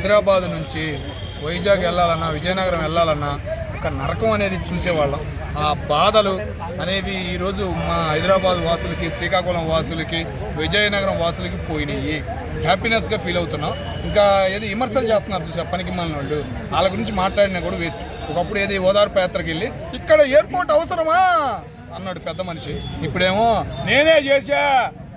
హైదరాబాద్ నుంచి వైజాగ్ వెళ్ళాలన్నా విజయనగరం వెళ్ళాలన్నా ఒక నరకం అనేది చూసేవాళ్ళం. ఆ బాధలు అనేవి ఈరోజు మా హైదరాబాద్ వాసులకి శ్రీకాకుళం వాసులకి విజయనగరం వాసులకి పోయినాయి. హ్యాపీనెస్గా ఫీల్ అవుతున్నాం. ఇంకా ఏది విమర్శలు చేస్తున్నారు చూసా పనికి మన వాళ్ళు. వాళ్ళ గురించి మాట్లాడినా కూడా వేస్ట్. ఒకప్పుడు ఏది ఓదార్పు యాత్రకి వెళ్ళి ఇక్కడ ఎయిర్పోర్ట్ అవసరమా? అన్నాడు పెద్ద మనిషి. ఇప్పుడేమో నేనే చేశా.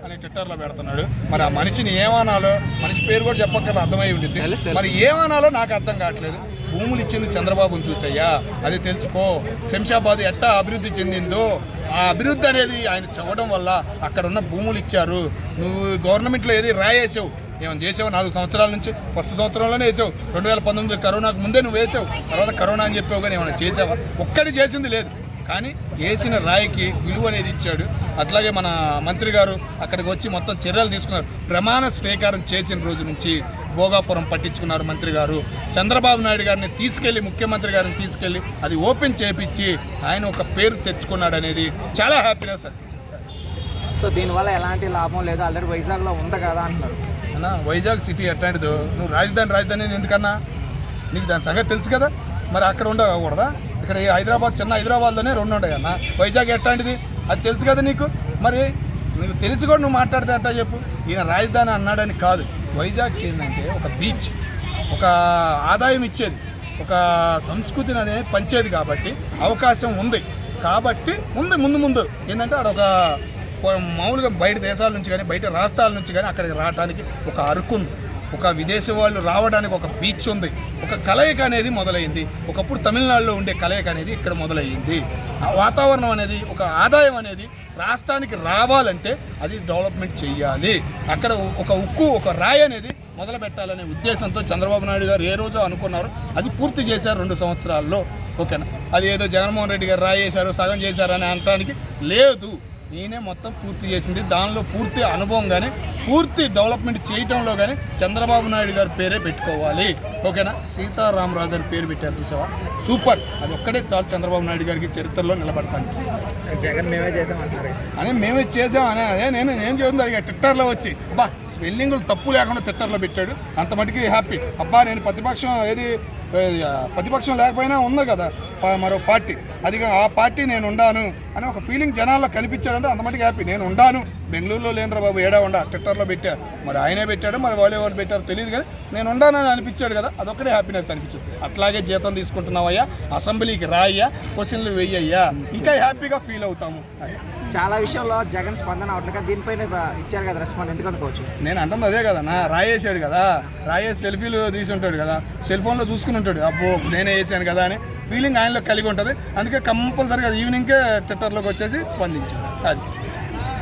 అని ట్విట్టర్లో పెడుతున్నాడు. మరి ఆ మనిషిని ఏమనాలో మనిషి పేరు కూడా చెప్పక్కర్లేదు అర్థమై ఉండింది మరి ఏమనాలో నాకు అర్థం కావట్లేదు. భూములు ఇచ్చింది చంద్రబాబుని చూసయ్యా. అది తెలుసుకో. శంషాబాద్ ఎట్టా అభివృద్ధి చెందిందో. ఆ అభివృద్ధి అనేది ఆయన చదవడం వల్ల అక్కడ ఉన్న భూములు ఇచ్చారు. నువ్వు గవర్నమెంట్లో ఏది రాయేసావు? ఏమైనా చేసావు? నాలుగు సంవత్సరాల నుంచి ఫస్ట్ సంవత్సరంలోనే వేసావు. రెండు వేల పంతొమ్మిది కరోనాకు ముందే నువ్వు వేసావు. తర్వాత కరోనా అని చెప్పావు కానీ ఏమైనా చేసావా? ఒక్కటి చేసింది లేదు. కానీ వేసిన రాయికి విలువ అనేది ఇచ్చాడు. అట్లాగే మన మంత్రి గారు అక్కడికి వచ్చి మొత్తం చర్యలు తీసుకున్నారు. ప్రమాణ స్వీకారం చేసిన రోజు నుంచి భోగాపురం పట్టించుకున్నారు మంత్రి గారు. చంద్రబాబు నాయుడు గారిని తీసుకెళ్ళి ముఖ్యమంత్రి గారిని తీసుకెళ్ళి అది ఓపెన్ చేపించి ఆయన ఒక పేరు తెచ్చుకున్నాడు అనేది చాలా హ్యాపీనెస్ సో దీనివల్ల ఎలాంటి లాభం లేదు. ఆల్రెడీ వైజాగ్లో ఉంది కదా అంటున్నారు. అన్న వైజాగ్ సిటీ ఎట్లాంటిదో? నువ్వు రాజధాని రాజధాని ఎందుకన్నా? నీకు దాని సంగతి తెలుసు కదా? మరి అక్కడ ఉండకూడదా? ఇక్కడ హైదరాబాద్ చిన్న హైదరాబాద్లోనే రెండు ఉంటాయి అన్న వైజాగ్ ఎట్లాంటిది? అది తెలుసు కదా నీకు? మరి నీకు తెలిసి కూడా నువ్వు మాట్లాడితే అట్టా చెప్పు. ఈయన రాజధాని అన్నాడని కాదు. వైజాగ్ ఏంటంటే ఒక బీచ్ ఒక ఆదాయం ఇచ్చేది ఒక సంస్కృతిని అనేది పంచేది కాబట్టి అవకాశం ఉంది. కాబట్టి ఉంది ముందు ముందు. ఏంటంటే అక్కడ ఒక మామూలుగా బయట దేశాల నుంచి కానీ బయట రాష్ట్రాల నుంచి కానీ అక్కడికి రావడానికి ఒక అరకు ఉంది. ఒక విదేశీ వాళ్ళు రావడానికి ఒక బీచ్ ఉంది. ఒక కలయిక అనేది మొదలైంది. ఒకప్పుడు తమిళనాడులో ఉండే కలయిక అనేది ఇక్కడ మొదలయ్యింది. ఆ వాతావరణం అనేది ఒక ఆదాయం అనేది రాష్ట్రానికి రావాలంటే అది డెవలప్మెంట్ చేయాలి అక్కడ ఒక ఉక్కు ఒక రాయి అనేది మొదలు పెట్టాలనే ఉద్దేశంతో చంద్రబాబు నాయుడు గారు ఏ రోజో అనుకున్నారు అది పూర్తి చేశారు రెండు సంవత్సరాల్లో. ఓకేనా? అది ఏదో జగన్మోహన్ రెడ్డి గారు రాయేశారు సగం చేశారు అని అనడానికి లేదు. నేనే మొత్తం పూర్తి చేసింది. దానిలో పూర్తి అనుభవం కానీ పూర్తి డెవలప్మెంట్ చేయటంలో కానీ చంద్రబాబు నాయుడు గారి పేరే పెట్టుకోవాలి. ఓకేనా? సీతారామరాజు అని పేరు పెట్టారు చూసావా? సూపర్! అది ఒక్కడే చాలు చంద్రబాబు నాయుడు గారికి చరిత్రలో నిలబడతాను జగన్ మేమే చేసామంటారు అని మేమే చేసాం అనే అదే నేను ఏం చేస్తుంది ఇక ట్విట్టర్లో వచ్చి. అబ్బా స్పెల్లింగ్లు తప్పు లేకుండా ట్విట్టర్లో పెట్టాడు. అంత మటుకి హ్యాపీ. అబ్బా నేను ప్రతిపక్షం ఏది ప్రతిపక్షం లేకపోయినా ఉంది కదా మరో పార్టీ. అది ఆ పార్టీ నేను ఉండాను అని ఒక ఫీలింగ్ జనాల్లో కనిపించాడంటే అంత మటుకు హ్యాపీ నేను ఉండాను బెంగళూరులో లేనురా బాబు ఏడా ఉండా? ట్విట్టర్లో పెట్టారు మరి ఆయనే పెట్టాడు మరి వాళ్ళు ఎవరు పెట్టారు తెలియదు కానీ నేను ఉండానని అనిపించాడు కదా అదొక్కటే హ్యాపీనెస్ అనిపించింది. అట్లాగే జీతం తీసుకుంటున్నావయ్యా అసెంబ్లీకి రాయ్యా క్వశ్చన్లు వెయ్యయ్యా ఇంకా హ్యాపీగా ఫీల్ అవుతాము. చాలా విషయంలో జగన్ స్పందన అవట్లేక దీనిపైన ఇచ్చారు కదా రెస్పాండ్ ఎందుకు అనుకోవచ్చు? నేను అంటుంది అదే కదా నా రాయేసాడు కదా రాయేసి సెల్ఫీలు తీసి ఉంటాడు కదా సెల్ ఫోన్లో చూసుకుని ఉంటాడు. అబ్బో నేనే వేసాను కదా అని ఫీలింగ్ ఆయనలో కలిగి ఉంటుంది. అందుకే కంపల్సరీగా ఈవినింగ్కే ట్విట్టర్లోకి వచ్చేసి స్పందించాడు. అది.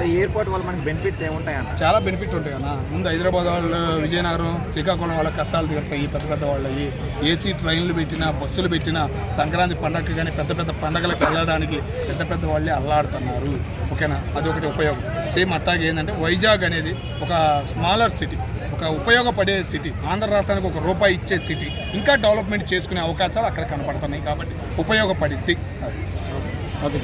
సో ఎయిర్పోర్ట్ వల్ల మనకి బెనిఫిట్స్ ఏముంటాయన్న చాలా బెనిఫిట్ ఉంటాయి కదా ముందు హైదరాబాద్ వాళ్ళు విజయనగరం శ్రీకాకుళం వాళ్ళ కష్టాలు తీరుతాయి. పెద్ద పెద్ద వాళ్ళవి ఏసీ ట్రైన్లు పెట్టినా బస్సులు పెట్టినా సంక్రాంతి పండగకి కానీ పెద్ద పెద్ద పండగలకు వెళ్ళడానికి పెద్ద పెద్ద వాళ్ళే అల్లాడుతున్నారు. ఓకేనా? అది ఒకటి ఉపయోగం. సేమ్ అట్టాగే ఏంటంటే వైజాగ్ అనేది ఒక స్మాలర్ సిటీ ఒక ఉపయోగపడే సిటీ ఆంధ్ర రాష్ట్రానికి ఒక రూపాయి ఇచ్చే సిటీ ఇంకా డెవలప్మెంట్ చేసుకునే అవకాశాలు అక్కడ కనపడుతున్నాయి కాబట్టి ఉపయోగపడిద్ది అది ఓకే.